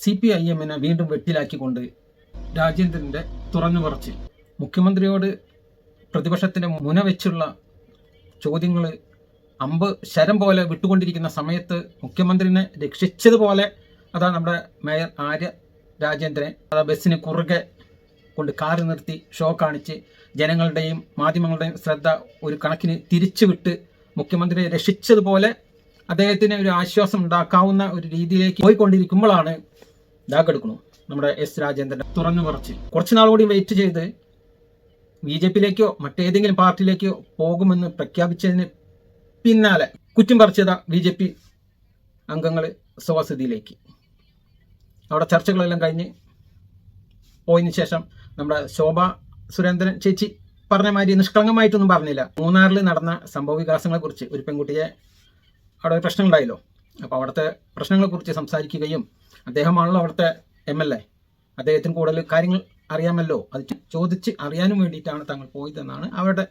C P I എമ്മിനെ വീണ്ടും വെട്ടിലാക്കിക്കൊണ്ട് രാജേന്ദ്രന്റെ തുറന്നു പറച്ചിൽ മുഖ്യമന്ത്രിയോട് പ്രതിപക്ഷത്തിന്റെ മുന വെച്ചുള്ള ചോദ്യങ്ങൾ അമ്പ് ശരം പോലെ വിട്ടുകൊണ്ടിരിക്കുന്ന സമയത്ത് മുഖ്യമന്ത്രിനെ രക്ഷിച്ചതുപോലെ അതാ നമ്മുടെ മേയർ ആര്യ രാജേന്ദ്രൻ അതാ ബസ്സിന് കുറുകെ കൊണ്ട് കാറ് നിർത്തി ഷോ കാണിച്ച് ജനങ്ങളുടെയും മാധ്യമങ്ങളുടെയും ശ്രദ്ധ ഒരു കണക്കിന് തിരിച്ചുവിട്ട് മുഖ്യമന്ത്രിയെ രക്ഷിച്ചതുപോലെ അദ്ദേഹത്തിന് ഒരു ആശ്വാസം ഉണ്ടാക്കാവുന്ന ഒരു രീതിയിലേക്ക് പോയിക്കൊണ്ടിരിക്കുമ്പോഴാണ് ഇതാക്കെടുക്കുന്നു നമ്മുടെ എസ് രാജേന്ദ്രൻ തുറന്നു പറച്ചിൽ. കുറച്ച് നാൾ കൂടി വെയിറ്റ് ചെയ്ത് ബി ജെ പിയിലേക്കോ മറ്റേതെങ്കിലും പാർട്ടിയിലേക്കോ പോകുമെന്ന് പ്രഖ്യാപിച്ചതിന് പിന്നാലെ കുറ്റം പറിച്ചത ബി ജെ പി അംഗങ്ങൾ സ്വവസതിയിലേക്ക്. അവിടെ ചർച്ചകളെല്ലാം കഴിഞ്ഞ് പോയതിന് ശേഷം നമ്മുടെ ശോഭ സുരേന്ദ്രൻ ചേച്ചി പറഞ്ഞ മാതിരി നിഷ്കളങ്കമായിട്ടൊന്നും പറഞ്ഞില്ല. മൂന്നാറിൽ നടന്ന സംഭവ വികാസങ്ങളെക്കുറിച്ച് ഒരു പെൺകുട്ടിയെ അവിടെ ഒരു പ്രശ്നങ്ങളുണ്ടായല്ലോ അപ്പോൾ അവിടുത്തെ പ്രശ്നങ്ങളെക്കുറിച്ച് സംസാരിക്കുകയും അദ്ദേഹമാണല്ലോ അവിടുത്തെ എം എൽ എ. അദ്ദേഹത്തിന് കൂടുതൽ കാര്യങ്ങൾ അറിയാമല്ലോ. അത് ചോദിച്ച് അറിയാനും വേണ്ടിയിട്ടാണ് താങ്കൾ പോയതെന്നാണ് അവരുടെ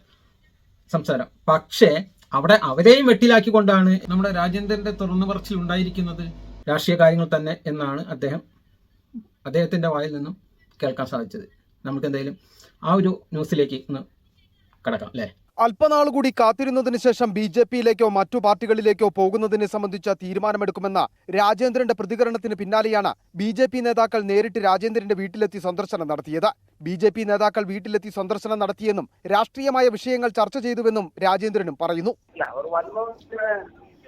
സംസാരം. പക്ഷേ അവിടെ അവരെയും വെട്ടിലാക്കിക്കൊണ്ടാണ് നമ്മുടെ രാജേന്ദ്രന്റെ തുറന്നു പറച്ചിൽ ഉണ്ടായിരിക്കുന്നത്. രാഷ്ട്രീയ കാര്യങ്ങൾ തന്നെ എന്നാണ് അദ്ദേഹം അദ്ദേഹത്തിന്റെ വായിൽ നിന്നും കേൾക്കാൻ സാധിച്ചത്. നമുക്ക് എന്തായാലും ആ ഒരു ന്യൂസിലേക്ക് ഒന്ന് കടക്കാം അല്ലേ? അല്പനാൾ കൂടി കാത്തിരുന്നതിന് ശേഷം ബി ജെ പിയിലേക്കോ മറ്റു പാർട്ടികളിലേക്കോ പോകുന്നതിനെ സംബന്ധിച്ച തീരുമാനമെടുക്കുമെന്ന രാജേന്ദ്രന്റെ പ്രതികരണത്തിന് പിന്നാലെയാണ് ബി ജെ പി നേതാക്കൾ നേരിട്ട് രാജേന്ദ്രന്റെ വീട്ടിലെത്തി സന്ദർശനം നടത്തിയത്. ബി ജെ പി നേതാക്കൾ വീട്ടിലെത്തി സന്ദർശനം നടത്തിയെന്നും രാഷ്ട്രീയമായ വിഷയങ്ങൾ ചർച്ച ചെയ്തുവെന്നും രാജേന്ദ്രനും പറയുന്നു.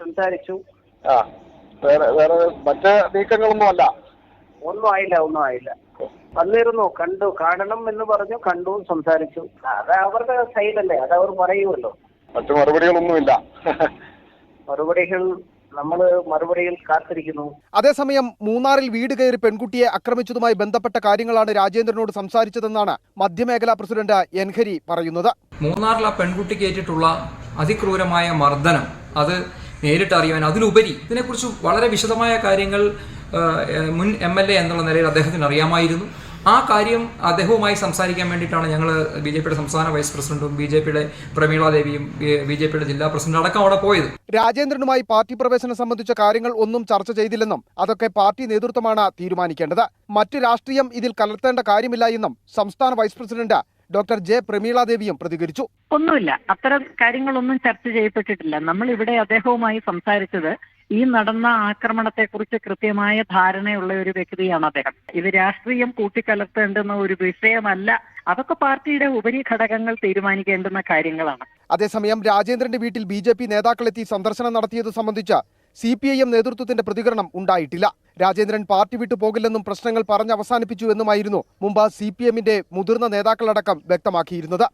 സംസാരിച്ചു. ആ വേറെ വേറെ മറ്റ് നീക്കങ്ങളൊന്നും അല്ല. ഒന്നും ആയില്ല ഒന്നും ആയില്ല. വന്നിരുന്നു കണ്ടു. കാണണം എന്ന് പറഞ്ഞു കണ്ടു സംസാരിച്ചു. അത് അവരുടെ സൈഡല്ലേ അത് അവർ പറയുമല്ലോ. മറ്റു മറുപടികളൊന്നുമില്ല. മറുപടികൾ നമ്മൾ മറുപടിയിൽ കാത്തിരിക്കുന്നു. അതേസമയം മൂന്നാറിൽ വീട് കയറി പെൺകുട്ടിയെ ആക്രമിച്ചതുമായി ബന്ധപ്പെട്ട കാര്യങ്ങളാണ് രാജേന്ദ്രനോട് സംസാരിച്ചതെന്നാണ് മധ്യമേഖലാ പ്രസിഡന്റ് എൻഹരി പറയുന്നത്. മൂന്നാറിൽ ആ പെൺകുട്ടിക്ക് ഏറ്റിട്ടുള്ള അതിക്രൂരമായ മർദ്ദനം അത് നേരിട്ട് അറിയാൻ അതിലുപരി ഇതിനെക്കുറിച്ച് വളരെ വിശദമായ കാര്യങ്ങൾ മുൻ എം എൽ എ എന്നുള്ള നിലയിൽ അദ്ദേഹത്തിന് അറിയാമായിരുന്നു. ആ കാര്യം അദ്ദേഹവുമായി സംസാരിക്കാൻ വേണ്ടിയിട്ടാണ് ഞങ്ങൾ ബി ജെ പിയുടെ സംസ്ഥാന വൈസ് പ്രസിഡന്റും ബി ജെ പിയുടെ പ്രമീള ദേവിയും ബി ജെ പിയുടെ ജില്ലാ പ്രസിഡന്റ് അടക്കം അവിടെ പോയത്. രാജേന്ദ്രനുമായി പാർട്ടി പ്രവേശനം സംബന്ധിച്ച കാര്യങ്ങൾ ഒന്നും ചർച്ച ചെയ്തില്ലെന്നും അതൊക്കെ പാർട്ടി നേതൃത്വമാണ് തീരുമാനിക്കേണ്ടത്. മറ്റ് രാഷ്ട്രീയം ഇതിൽ കലർത്തേണ്ട കാര്യമില്ല എന്നും സംസ്ഥാന vice president doctor J Prameela ദേവിയും പ്രതികരിച്ചു. ഒന്നുമില്ല. അത്തരം കാര്യങ്ങളൊന്നും ചർച്ച ചെയ്യപ്പെട്ടിട്ടില്ല. നമ്മൾ ഇവിടെ അദ്ദേഹവുമായി സംസാരിച്ചത് ഈ നടന്ന ആക്രമണത്തെക്കുറിച്ച് കൃത്യമായ ധാരണയുള്ള ഒരു വ്യക്തിയാണ് അദ്ദേഹം. ഇത് രാഷ്ട്രീയം കൂട്ടിക്കലർത്തേണ്ടുന്ന ഒരു വിഷയമല്ല. അതൊക്കെ പാർട്ടിയുടെ ഉപരി ഘടകങ്ങൾ തീരുമാനിക്കേണ്ടുന്ന കാര്യങ്ങളാണ്. അതേസമയം രാജേന്ദ്രന്റെ വീട്ടിൽ ബി ജെ പി നേതാക്കളെത്തി സന്ദർശനം നടത്തിയത് സംബന്ധിച്ച സി പി ഐ എം നേതൃത്വത്തിന്റെ പ്രതികരണം ഉണ്ടായിട്ടില്ല. രാജേന്ദ്രൻ പാർട്ടി വിട്ടു പോകില്ലെന്നും പ്രശ്നങ്ങൾ പറഞ്ഞ് അവസാനിപ്പിച്ചു എന്നുമായിരുന്നു മുമ്പ് സി പി എമ്മിന്റെ മുതിർന്ന നേതാക്കളടക്കം വ്യക്തമാക്കിയിരുന്നത്.